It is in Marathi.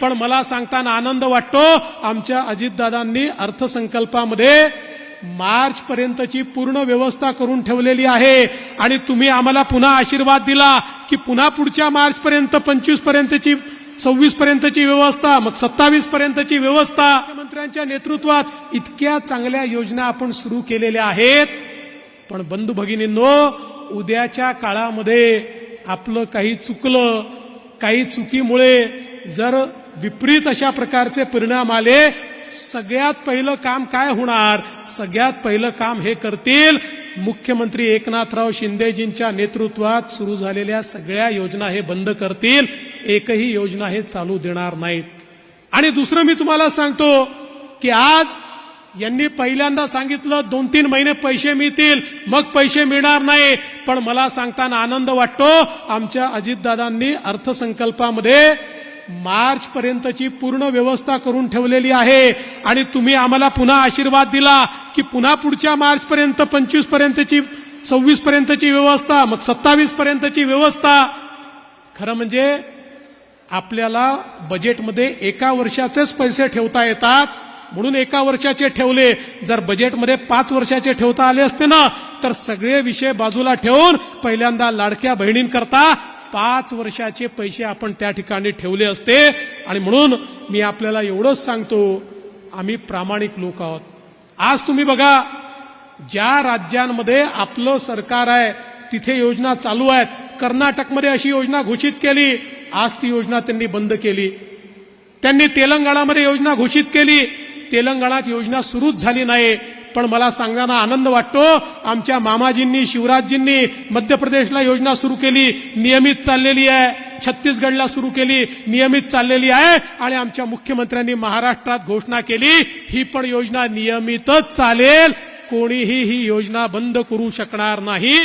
पण मला सांगताना आनंद वाटतो आमच्या अजितदादांनी अर्थसंकल्पामध्ये मार्च पर्यंतची पूर्ण व्यवस्था करून ठेवलेली आहे. आणि तुम्ही आम्हाला पुन्हा आशीर्वाद दिला की पुन्हा पुढच्या मार्च पर्यंत पंचवीस पर्यंतची सव्वीस पर्यंतची व्यवस्था मग सत्तावीस पर्यंतची व्यवस्था. मुख्यमंत्र्यांच्या नेतृत्वात इतक्या चांगल्या योजना आपण सुरू केलेल्या आहेत. पण बंधू भगिनींनो उद्याच्या काळामध्ये आपलं काही चुकलं काही चुकीमुळे जर विपरीत अशा प्रकारचे परिणाम आले सगळ्यात पहिलं काम काय होणार? सगळ्यात पहिलं काम हे करतील मुख्यमंत्री एकनाथराव शिंदेजींच्या नेतृत्वात सुरू झालेल्या सगळ्या योजना हे बंद करतील एकही योजना हे चालू देणार नाहीत. आणि दुसरं मी तुम्हाला सांगतो की आज यांनी पहिल्यांदा सांगितलं दोन तीन महिने पैसे मिळतील मग पैसे मिळणार नाही. पण मला सांगताना आनंद वाटतो आमच्या अजितदादांनी अर्थसंकल्पामध्ये मार्च पर्यंतची पूर्ण व्यवस्था करून ठेवलेली आहे. आणि तुम्ही आम्हाला पुन्हा आशीर्वाद दिला की पुन्हा पुढच्या मार्च पर्यंत पंचवीस पर्यंतची सव्वीस पर्यंतची व्यवस्था मग सत्तावीस पर्यंतची व्यवस्था. खरं म्हणजे आपल्याला बजेटमध्ये एका वर्षाचेच पैसे ठेवता येतात. म्हणून एका वर्षाचे ठेवले. जर बजेटमध्ये पाच वर्षाचे ठेवता आले असते ना तर सगळे विषय बाजूला ठेवून पहिल्यांदा लाडक्या बहिणींकरता पाच वर्षाचे पैसे आपण त्या ठिकाणी ठेवले असते. आणि म्हणून मी आपल्याला एवढंच सांगतो आम्ही प्रामाणिक लोक आहोत. आज तुम्ही बघा ज्या राज्यांमध्ये आपलं सरकार आहे तिथे योजना चालू आहेत. कर्नाटकमध्ये अशी योजना घोषित केली आज ती योजना त्यांनी बंद केली. त्यांनी तेलंगणामध्ये योजना घोषित केली. तेलंगणात योजना सुरूच झाली नाही. पण मला सांगताना आनंद वाटतो. आमच्या मामाजींनी शिवराजजींनी मध्य प्रदेशला योजना सुरू केली. नियमित चाललेली आहे. छत्तीसगडला सुरू केली. नियमित चाललेली आहे. आणि आमच्या मुख्यमंत्र्यांनी महाराष्ट्रात घोषणा केली. ही पण योजना नियमितच चालेल. कोणीही ही योजना बंद करू शकणार नाही.